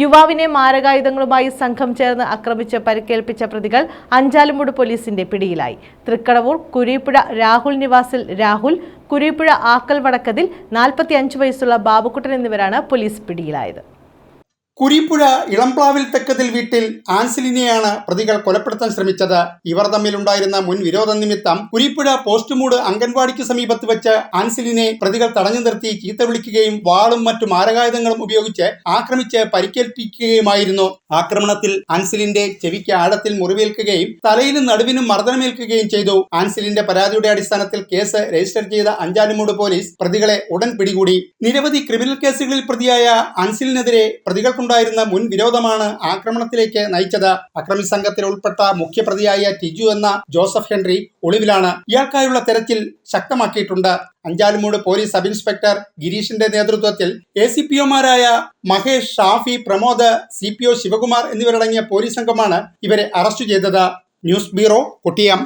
യുവാവിനെ മാരകായുധങ്ങളുമായി സംഘം ചേർന്ന് ആക്രമിച്ച് പരിക്കേൽപ്പിച്ച പ്രതികൾ അഞ്ചാലുമൂട് പോലീസിന്റെ പിടിയിലായി. തൃക്കടവൂർ കുരീപ്പുഴ രാഹുൽ നിവാസിൽ രാഹുൽ കുരീപ്പുഴ ആക്കൽ വടക്കതിൽ നാൽപ്പത്തി വയസ്സുള്ള ബാബുക്കുട്ടൻ എന്നിവരാണ് പോലീസ് പിടിയിലായത്. കുരിപ്പുഴ ഇളംപ്ലാവിൽ തെക്കതിൽ വീട്ടിൽ ആൻസിലിനെയാണ് പ്രതികൾ കൊലപ്പെടുത്താൻ ശ്രമിച്ചത്. ഇവർ തമ്മിലുണ്ടായിരുന്ന മുൻ വിരോധ നിമിത്തം കുരിപ്പുഴ പോസ്റ്റ്മൂട് അംഗൻവാടിക്ക് സമീപത്ത് വെച്ച് ആൻസിലിനെ പ്രതികൾ തടഞ്ഞു നിർത്തി ചീത്ത വിളിക്കുകയും വാളും മറ്റു മാരകായുധങ്ങളും ഉപയോഗിച്ച് ആക്രമിച്ച് പരിക്കേൽപ്പിക്കുകയുമായിരുന്നു. ആക്രമണത്തിൽ ആൻസിലിന്റെ ചെവിക്ക് ആഴത്തിൽ മുറിവേൽക്കുകയും തലയിലും നടുവിനും മർദ്ദനമേൽക്കുകയും ചെയ്തു. ആൻസിലിന്റെ പരാതിയുടെ അടിസ്ഥാനത്തിൽ കേസ് രജിസ്റ്റർ ചെയ്ത അഞ്ചാലുമൂട് പോലീസ് പ്രതികളെ ഉടൻ പിടികൂടി. നിരവധി ക്രിമിനൽ കേസുകളിൽ പ്രതിയായ അൻസിലിനെതിരെ പ്രതികൾക്കുണ്ടായിരുന്ന മുൻ വിരോധമാണ് ആക്രമണത്തിലേക്ക് നയിച്ചത്. അക്രമി സംഘത്തിൽ ഉൾപ്പെട്ട മുഖ്യപ്രതിയായ ടിജു എന്ന ജോസഫ് ഹെൻറി ഒളിവിലാണ്. ഇയാൾക്കായുള്ള തെരച്ചിൽ ശക്തമാക്കിയിട്ടുണ്ട്. അഞ്ചാലുമൂട് പോലീസ് സബ് ഇൻസ്പെക്ടർ ഗിരീഷിന്റെ നേതൃത്വത്തിൽ A C P ഒമാരായ Mahesh Shafi Pramod C P O Sivakumar എന്നിവരടങ്ങിയ പോലീസ് സംഘമാണ് ഇവരെ അറസ്റ്റ് ചെയ്തത്. News bureau Kottiyam.